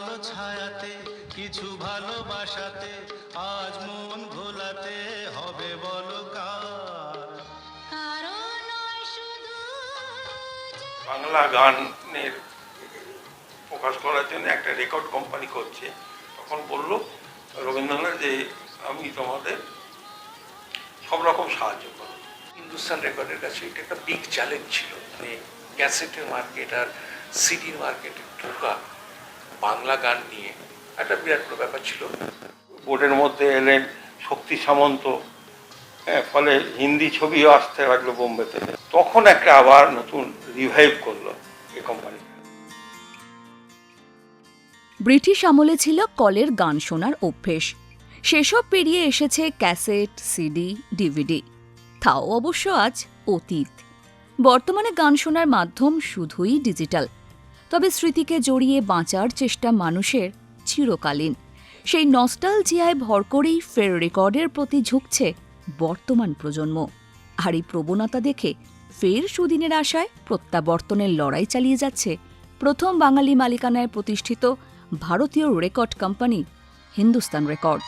আলো ছায়াতে, কিছু ভালোবাসাতে, আজ মন ভোলাতে হবে বলো কার কারও বাংলা গানের প্রকাশ করার জন্য একটা রেকর্ড কোম্পানি করছে। তখন বলল, রবীন্দ্রনাথ, যে আমি তোমাদের সব রকম সাহায্য করব। হিন্দুস্তান রেকর্ডের কাছে এটা একটা বিগ চ্যালেঞ্জ ছিল। মানে ক্যাসেটের মার্কেট আর সিডির মার্কেটে ঢোকা। বাংলা গান নিয়ে একটা বিরাট বড় ব্যাপার ছিল। বোর্ডের মধ্যে এলেন শক্তি সামন্ত। হ্যাঁ ফলে হিন্দি ছবিও আসতে লাগল বোম্বেতে। তখন একটা আবার নতুন রিভাইভ করল এই কোম্পানি ব্রিটিশ আমলে ছিল কলের গান শোনার অভ্যেস। সেসব পেরিয়ে এসেছে ক্যাসেট সিডি ডিভিডি। তাও অবশ্য আজ অতীত। বর্তমানে গান শোনার মাধ্যম শুধুই ডিজিটাল তবে স্মৃতিকে জড়িয়ে বাঁচার চেষ্টা মানুষের চিরকালীন। সেই নস্টালজিয়ায় ভর করেই ফের রেকর্ডের প্রতি ঝুঁকছে বর্তমান প্রজন্ম। আর এই প্রবণতা দেখে ফের সুদিনের আশায় প্রত্যাবর্তনের লড়াই চালিয়ে যাচ্ছে প্রথম বাঙালি মালিকানায় প্রতিষ্ঠিত ভারতীয় রেকর্ড কোম্পানি হিন্দুস্তান রেকর্ড।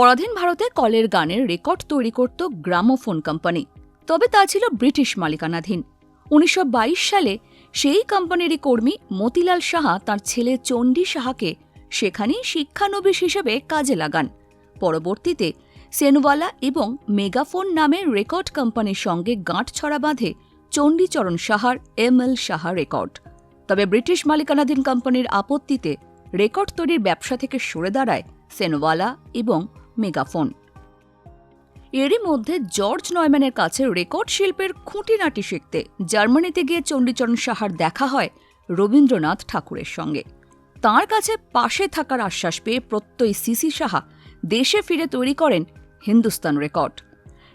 পরাধীন ভারতে কলের গানের রেকর্ড তৈরি করত গ্রামোফোন কোম্পানি। তবে তা ছিল ব্রিটিশ মালিকানাধীন। উনিশশো বাইশ সালে সেই কোম্পানিরই কর্মী মতিলাল সাহা তার ছেলে চণ্ডী সাহাকে সেখানেই শিক্ষানবিশ হিসেবে কাজে লাগান। পরবর্তীতে সেনওয়ালা এবং মেগাফোন নামে রেকর্ড কোম্পানির সঙ্গে গাঁটছড়া বাঁধে চণ্ডীচরণ সাহার এম এল সাহা রেকর্ড। তবে ব্রিটিশ মালিকানাধীন কোম্পানির আপত্তিতে রেকর্ড তৈরির ব্যবসা থেকে সরে দাঁড়ায় সেনওয়ালা এবং মেগাফোন। এরই মধ্যে জর্জ নয়ম্যানের কাছে রেকর্ড শিল্পের খুঁটিনাটি শিখতে জার্মানিতে গিয়ে চণ্ডীচরণ সাহার দেখা হয় রবীন্দ্রনাথ ঠাকুরের সঙ্গে। তার কাছে পাশে থাকার আশ্বাস পেয়ে প্রত্যয় সিসি সাহা দেশে ফিরে তৈরি করেন হিন্দুস্তান রেকর্ড।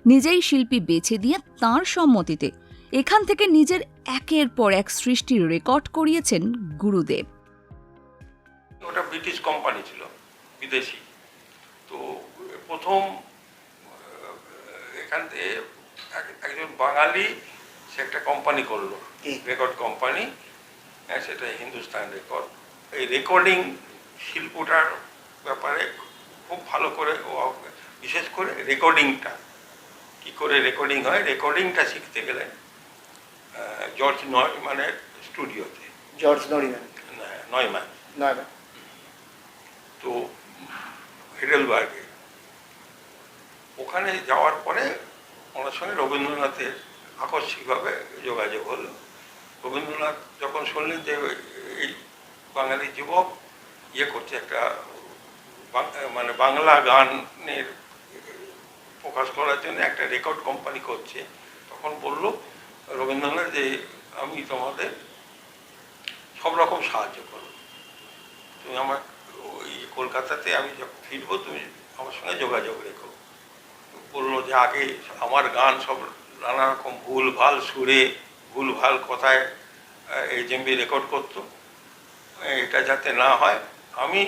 নিজেই শিল্পী বেছে দিয়ে তাঁর সম্মতিতে এখান থেকে নিজের একের পর এক সৃষ্টির রেকর্ড করিয়েছেন গুরুদেব। ওটা ব্রিটিশ কোম্পানি ছিল, বিদেশি। তো প্রথম এখান থেকে এক- একজন বাঙালি সে একটা কোম্পানি করল রেকর্ড কোম্পানি হ্যাঁ, সেটা হিন্দুস্তান রেকর্ড এই রেকর্ডিং শিল্পটার ব্যাপারে খুব ভালো করে বিশেষ করে রেকর্ডিংটা কি করে রেকর্ডিং হয়? রেকর্ডিংটা শিখতে গেলে জর্জ নয় মানে স্টুডিওতে জর্জ নরিম্যান নয়মান নয় তো হেডেলবার্গে ওখানে যাওয়ার পরে ওনার সঙ্গে রবীন্দ্রনাথের আকস্মিকভাবে যোগাযোগ হলো। রবীন্দ্রনাথ যখন শুনলেন যে এই বাঙালি যুবক ইয়ে করছে একটা মানে বাংলা গানের প্রকাশ করার জন্য একটা রেকর্ড কোম্পানি করছে, তখন বলল রবীন্দ্রনাথ যে আমি তোমাদের সব রকম সাহায্য করব। তুমি আমার ওই কলকাতাতে আমি যখন ফিরবো তুমি আমার সঙ্গে যোগাযোগ রেখো। বলল যে আগে আমার গান সব নানা রকম ভুল ভালো সুরে ভুল ভালো কথায় এইচএমবি রেকর্ড করতো এটা যাতে না হয় আমি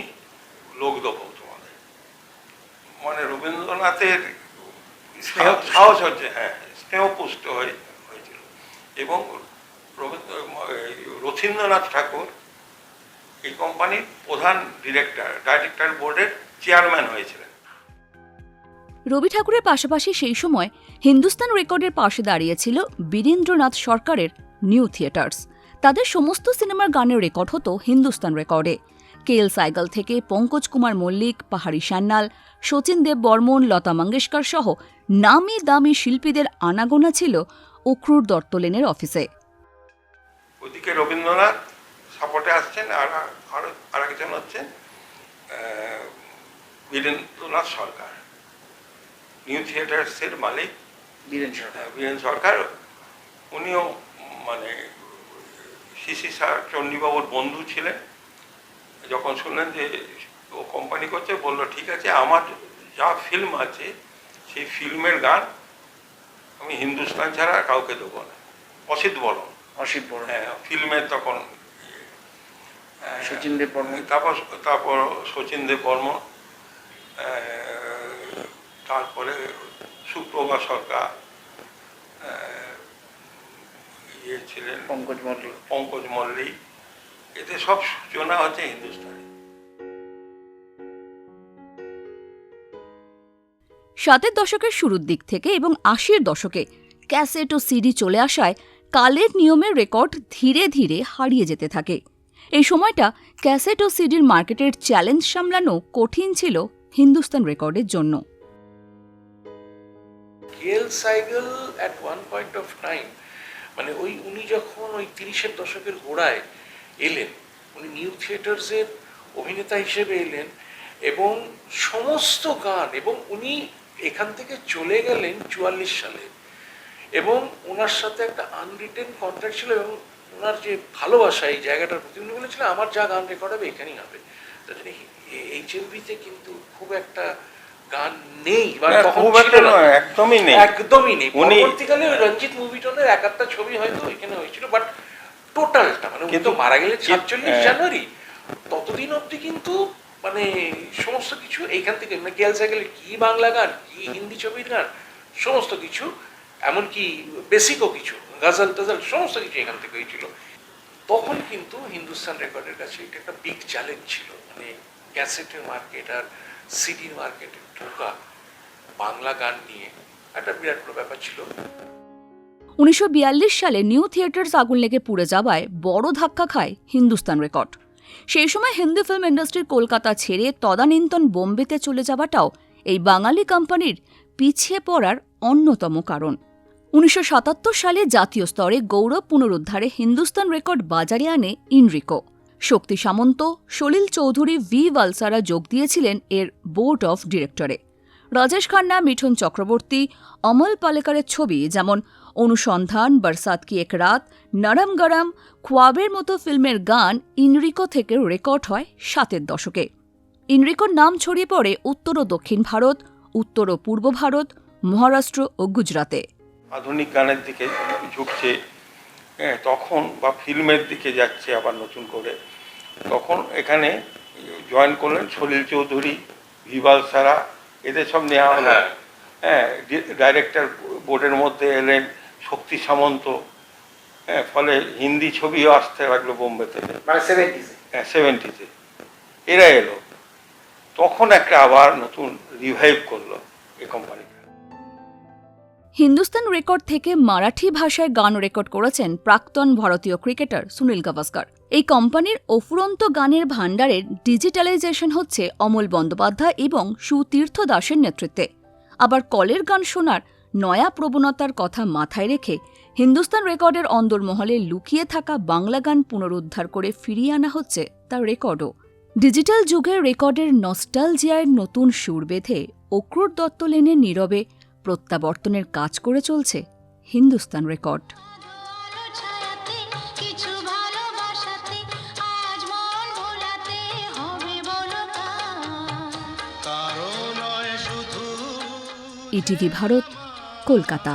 লোক দেবো তোমাদের। মানে রবীন্দ্রনাথের সাহস। হচ্ছে হ্যাঁ স্নেহপুষ্ট হয়ে হয়েছিল। এবং রবীন্দ্র রথীন্দ্রনাথ ঠাকুর এই কোম্পানির প্রধান ডিরেক্টর ডাইরেক্টর বোর্ডের চেয়ারম্যান হয়েছিলেন। রবি ঠাকুরের পাশাপাশি সেই সময় হিন্দুস্তান রেকর্ডের পাশে দাঁড়িয়েছিল বীরেন্দ্রনাথ সরকারের নিউ থিয়েটার্স। তাদের সমস্ত সিনেমার গানের রেকর্ড হতো হিন্দুস্তান রেকর্ডে। কেএল সাইগল থেকে পঙ্কজ কুমার মল্লিক, পাহাড়ি সান্যাল, শচীন দেব বর্মন, লতা মঙ্গেশকর সহ নামি দামি শিল্পীদের আনাগোনা ছিল অক্রুর দত্তলেনের অফিসে। ওদিকে রবীন্দ্রনাথ সাপোর্টে আসছেন আর হচ্ছেন বীরেন্দ্রনাথ সরকার। নিউ থিয়েটার্সের মালিক বীরেন সরকার। বীরেন সরকার। উনিও মানে সিসি স্যার চণ্ডীবাবুর বন্ধু ছিলেন। যখন শুনলেন যে ও কোম্পানি করছে বলল ঠিক আছে আমার যা ফিল্ম আছে সেই ফিল্মের গান আমি হিন্দুস্তান ছাড়া কাউকে দেবো না। অসিত বলন অসিত বড় হ্যাঁ ফিল্মের তখন। সচিন দেব বর্মন। তারপর তারপর শচীন দেব বর্মন। তারপরে সুপ্রভা সরকার ইয়ে ছিলেন পঙ্কজ মল্লিক। পঙ্কজ মল্লিক। এদের সব সূচনা হচ্ছে হিন্দুস্তানি। সাতের দশকের শুরুর দিক থেকে এবং আশির দশকে ক্যাসেট ও সিডি চলে আসায় কালের নিয়মের রেকর্ড ধীরে ধীরে হারিয়ে যেতে থাকে। এই সময়টা ক্যাসেট ও সিডির মার্কেটের চ্যালেঞ্জ সামলানো কঠিন ছিল হিন্দুস্তান রেকর্ডের জন্য। K L Saigal at one point of time মানে ওই উনি যখন ওই তিরিশের দশকের গোড়ায় এলেন, উনি নিউ থিয়েটার্সের অভিনেতা হিসেবে এলেন এবং সমস্ত গান এবং উনি এখান থেকে চলে গেলেন চুয়াল্লিশ সালে এবং ওনার সাথে একটা আনরিটেন কন্ট্রাক্ট ছিল এবং ওনার যে ভালোবাসা এই জায়গাটার প্রতি, উনি বলেছিলেন, আমার যা গান রেকর্ড হবে, এখানেই হবে। এইচ এমভিতে কিন্তু খুব একটা গান নেই একদমই নেই। একদমই নেই পরবর্তীকালে ওই রঞ্জিত এক একটা ছবি হয়তো এখানে হয়েছিল বাট টোটালটা মানে কিন্তু মারা গেলে সাতচল্লিশ হ্যাঁ। জানুয়ারি ততদিন অবধি কিন্তু মানে সমস্ত কিছু এইখান থেকে মানে সাইকেলের কি বাংলা গান কি হিন্দি ছবির গান সমস্ত কিছু এমনকি বেসিকও কিছু গাজাল টাজাল সমস্ত কিছু এখান থেকে হয়েছিল তখন কিন্তু হিন্দুস্তান রেকর্ডের কাছে এটা একটা বিগ চ্যালেঞ্জ ছিল মানে ক্যাসেটের মার্কেট আর সিডির মার্কেটে ঢোকা, বাংলা গান নিয়ে একটা বিরাট বড় ব্যাপার ছিল। উনিশশো সালে নিউ থিয়েটার্স আগুন লেগে পুড়ে যাওয়ায় বড় ধাক্কা খায় হিন্দুস্তান রেকর্ড। সেই সময় হিন্দি ফিল্ম ইন্ডাস্ট্রি কলকাতা ছেড়ে তদানীন্তন বোম্বেতে চলে যাওয়াটাও এই বাঙালি কোম্পানির পিছিয়ে পড়ার অন্যতম কারণ। উনিশশো সাতাত্তর সালে জাতীয় স্তরে গৌরব পুনরুদ্ধারে হিন্দুস্তান রেকর্ড বাজারে আনে ইনরিকো। শক্তি সামন্ত, সলিল চৌধুরী ভি ভালসারা যোগ দিয়েছিলেন এর বোর্ড অফ ডিরেক্টরে। রাজেশ খান্না, মিঠুন চক্রবর্তী, অমল পালেকারের ছবি যেমন অনুসন্ধান, বরসাত কি এক রাত, নরম গরম খোয়াবের মতো ফিল্মের গান ইনরিকো থেকে রেকর্ড হয় সাতের দশকে। ইনরিকোর নাম ছড়িয়ে পড়ে উত্তর ও দক্ষিণ ভারত, উত্তর ও পূর্ব ভারত, মহারাষ্ট্র ও গুজরাতে। আধুনিক গানের দিকে ঝুঁকছে হ্যাঁ তখন বা ফিল্মের দিকে যাচ্ছে আবার নতুন করে। তখন এখানে জয়েন করলেন সলিল চৌধুরী ভিবাল সারা এদের সব নেওয়া হলো। হ্যাঁ। হ্যাঁ ডাইরেক্টর বোর্ডের মধ্যে এলেন শক্তি সামন্ত। হ্যাঁ ফলে হিন্দি ছবিও আসতে লাগল বোম্বে থেকে মানে হ্যাঁ সেভেন্টিতে এরা এলো। তখন একটা আবার নতুন রিভাইভ করল এই কোম্পানিটা হিন্দুস্তান রেকর্ড থেকে মারাঠি ভাষায় গান রেকর্ড করেছেন প্রাক্তন ভারতীয় ক্রিকেটার সুনীল গাভাস্কর। এই কোম্পানির অফুরন্ত গানের ভাণ্ডারের ডিজিটালাইজেশন হচ্ছে অমল বন্দ্যোপাধ্যায় এবং সুতীর্থ দাসের নেতৃত্বে। আবার কলের গান শোনার নয়া প্রবণতার কথা মাথায় রেখে হিন্দুস্তান রেকর্ডের অন্দরমহলে লুকিয়ে থাকা বাংলা গান পুনরুদ্ধার করে ফিরিয়ে আনা হচ্ছে তার রেকর্ডও। ডিজিটাল যুগের রেকর্ডের নস্টালজিয়ার নতুন সুর বেঁধে অক্রুর দত্ত লেনে নীরবে প্রত্যাবর্তনের কাজ করে চলছে হিন্দুস্তান রেকর্ড। ইটিভি ভারত কলকাতা।